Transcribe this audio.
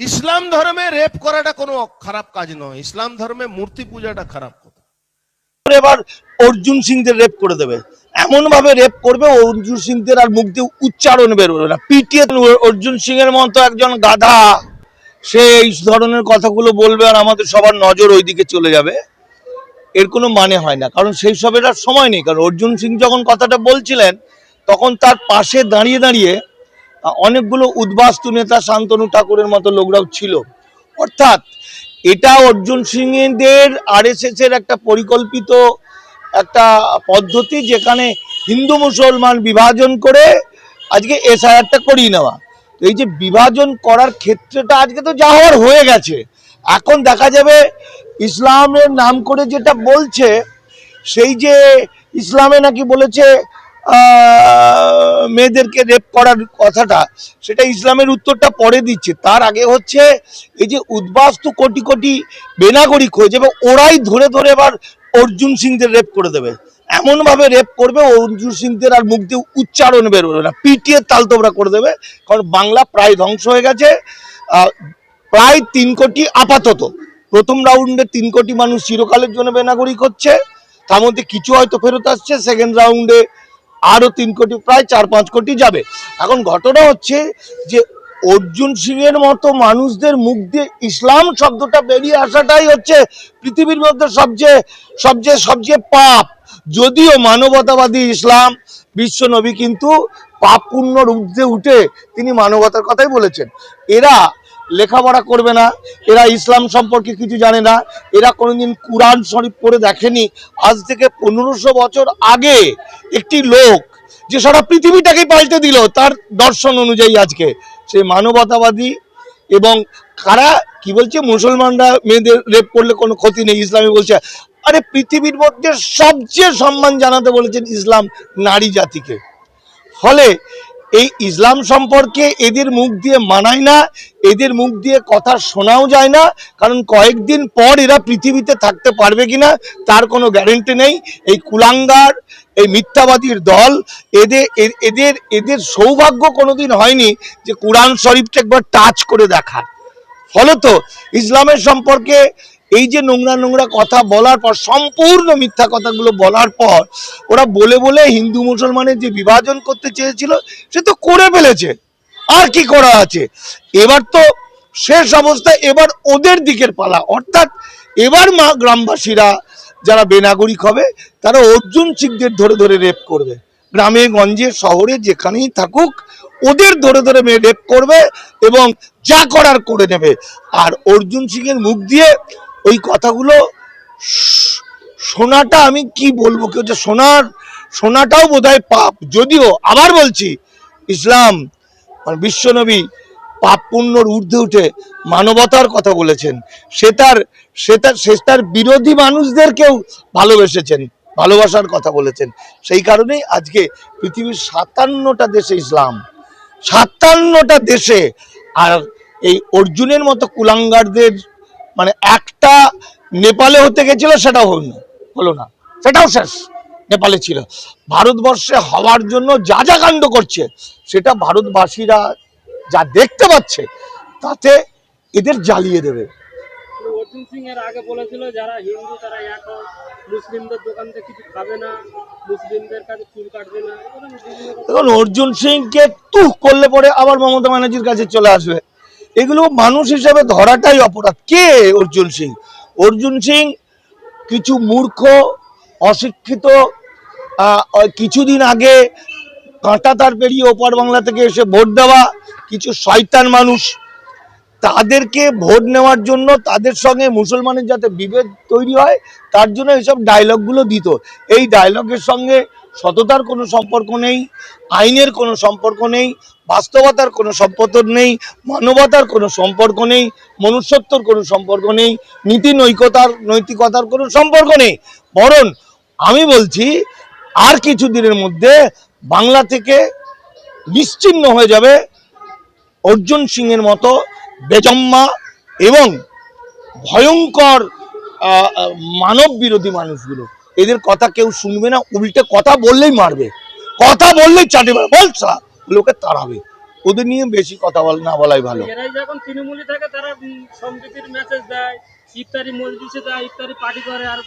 ইসলাম ধর্মে রেপ করাটা কোনো খারাপ কাজ নয়। ইসলাম ধর্মে মূর্তি পূজাটা খারাপ কথা। এবার অর্জুন সিংদের রেপ করে দেবে। এমন ভাবে রেপ করবে, অর্জুন সিংদের আর মুখ দিয়ে উচ্চারণ বেরোবে না। পিটিয়ে অর্জুন সিং এর মতো একজন গাধা। সে এই ধরনের কথাগুলো বলবে আর আমাদের সবার নজর ওইদিকে চলে যাবে। এর কোনো মানে হয় না। কারণ সেই সবের আর সময় নেই। কারণ অর্জুন সিং যখন কথাটা বলছিলেন, তখন তার পাশে দাঁড়িয়ে দাঁড়িয়ে অনেকগুলো উদ্বাস্তু নেতা শান্তনু ঠাকুরের মতো লোকরাও ছিল। অর্থাৎ এটা অর্জুন সিংদের এর একটা পরিকল্পিত একটা পদ্ধতি যেখানে হিন্দু মুসলমান বিভাজন করে আজকে এসআইআরটা করিয়ে নেওয়া। এই যে বিভাজন করার ক্ষেত্রটা আজকে তো যা হওয়ার হয়ে গেছে। এখন দেখা যাবে ইসলামের নাম করে যেটা বলছে, সেই যে ইসলামে নাকি বলেছে মেয়েদেরকে রেপ করার কথাটা, সেটা ইসলামের উত্তরটা পরে দিচ্ছে। তার আগে হচ্ছে এই যে উদ্বাস্তু কোটি কোটি বেনাগরিক হয়ে যাবে, ওরাই ধরে ধরে এবার অর্জুন সিংদের রেপ করে দেবে। এমন ভাবে রেপ করবে, অর্জুন সিংদের আর মুখ দিয়ে উচ্চারণ বেরোবে না। পিটিয়ে তাল তোমরা করে দেবে, কারণ বাংলা প্রায় ধ্বংস হয়ে গেছে। প্রায় তিন কোটি আপাতত। প্রথম রাউন্ডে তিন কোটি মানুষ চিরকালের জন্য বেনাগরিক হচ্ছে। তার মধ্যে কিছু হয়তো ফেরত আসছে সেকেন্ড রাউন্ডে আরও তিন কোটি, প্রায় চার পাঁচ কোটি যাবে। এখন ঘটনা হচ্ছে যে অর্জুন সিং এর মতো মানুষদের মুখ দিয়ে ইসলাম শব্দটা বেরিয়ে আসাটাই হচ্ছে পৃথিবীর মধ্যে সবচেয়ে সবচেয়ে সবচেয়ে পাপ। যদিও মানবতাবাদী ইসলাম বিশ্ব নবী কিন্তু পাপ পুণ্যর ঊর্ধ্বে উঠে তিনি মানবতার কথাই বলেছেন। এরা লেখাপড়া করবে না, এরা ইসলাম সম্পর্কে কিছু জানে না, এরা কোনোদিন কোরআন শরীফ পড়ে দেখেনি। আজ থেকে পনেরোশো বছর আগে একটি লোক যে সারা পৃথিবীটাকে পাল্টে দিল তার দর্শন অনুযায়ী আজকে সেই মানবতাবাদী এবং কারা, কি বলছে, মুসলমানরা মেয়েদের রেপ করলে কোনো ক্ষতি নেই ইসলামে বলছে। আরে পৃথিবীর মধ্যে সবচেয়ে সম্মান জানাতে বলেছেন ইসলাম নারী জাতিকে। ফলে এই ইসলাম সম্পর্কে এদের মুখ দিয়ে মানায় না, এদের মুখ দিয়ে কথা শোনাও যায় না, কারণ কয়েকদিন পর এরা পৃথিবীতে থাকতে পারবে কিনা তার কোনো গ্যারেন্টি নেই। এই কুলাঙ্গার, এই মিথ্যাবাদীর দল এদের এদের এদের সৌভাগ্য কোনোদিন হয়নি যে কোরআন শরীফকে একবার টাচ করে দেখার ফলত ইসলামের সম্পর্কে এই যে নোংরা নোংরা কথা বলার পর, সম্পূর্ণ মিথ্যা কথাগুলো বলার পর, ওরা বলে বলে হিন্দু মুসলমানের যে বিভাজন করতে চেয়েছিল, সে তো করে ফেলেছে। আর কি করা আছে? এবার তো শেষ অবস্থা, এবার ওদের দিকের পালা। অর্থাৎ এবার মা গ্রামবাসীরা যারা বেনাগরিক হবে, তারা অর্জুন সিংদের ধরে ধরে রেপ করবে। গ্রামে, গঞ্জে, শহরে, যেখানেই থাকুক, ওদের ধরে ধরে মেয়ে রেপ করবে এবং যা করার করে নেবে। আর অর্জুন সিং এর মুখ দিয়ে ওই কথাগুলো শোনাটা আমি কি বলব? কেউ যে শোনার, শোনাটাও বোধহয় পাপ। যদিও আবার বলছি, ইসলাম বিশ্বনবী পাপ পুণ্যর ঊর্ধ্বে উঠে মানবতার কথা বলেছেন। সে তার সে তার সে তার বিরোধী মানুষদেরকেও ভালোবেসেছেন, ভালোবাসার কথা বলেছেন। সেই কারণেই আজকে পৃথিবীর সাতান্নটা দেশে ইসলাম। সাতান্নটা দেশে আর এই অর্জুনের মতো কুলাঙ্গারদের মানে একটা নেপালে হতে গেছিল সেটাও হলো না হলো না। সেটাও শেষ নেপালে ছিল। ভারতবর্ষে হওয়ার জন্য যা যা কাণ্ড করছে সেটা ভারতবাসীরা যা দেখতে পাচ্ছে তাতে এদের জ্বালিয়ে দেবে। অর্জুন সিং এর আগে বলেছিল যারা হিন্দু তারা এক মুসলিমদের দোকান থেকে কিছু খাবে না মুসলিমদের কাছে চুল কাটবে না। এরকম বিভিন্ন রকম দেখুন অর্জুন সিংকে তুহ করলে পরে আবার মমতা ব্যানার্জির কাছে চলে আসবে। এগুলো মানুষ হিসাবে ধরাটাই অপরাধ। কে অর্জুন সিং? অর্জুন সিং কিছু মূর্খ, অশিক্ষিত কিছুদিন আগে কাঁটা তার পেরিয়ে ওপার বাংলা থেকে এসে ভোট দেওয়া কিছু শয়তান মানুষ, তাদেরকে ভোট নেওয়ার জন্য তাদের সঙ্গে মুসলমানের যাতে বিভেদ তৈরি হয়, তার জন্য এইসব ডায়লগগুলো দিত। এই ডায়লগের সঙ্গে সততার কোনো সম্পর্ক নেই, আইনের কোনো সম্পর্ক নেই বাস্তবতার কোনো সম্পর্ক নেই, মানবতার কোনো সম্পর্ক নেই, মনুষ্যত্বর কোনো সম্পর্ক নেই, নীতি নৈকতার, নৈতিকতার কোনো সম্পর্ক নেই। বরং আমি বলছি, আর কিছু দিনের মধ্যে বাংলা থেকে নিশ্চিহ্ন হয়ে যাবে অর্জুন সিং এর মতো বেজম্মা এবং ভয়ঙ্কর মানব বিরোধী মানুষগুলো। এদের কথা কেউ শুনবে না, উল্টে কথা বললেই মারবে। কথা বললেই চাটে বলছা লোকে তাড়াবে। ওদের নিয়ে বেশি কথা বল না বলাই ভালো। যখন তৃণমূলে থাকে, তারা সম্প্রীতির মেসেজ দেয়, ইফতারি মসজিদে দেয়, ইফতারি পার্টি করে, আর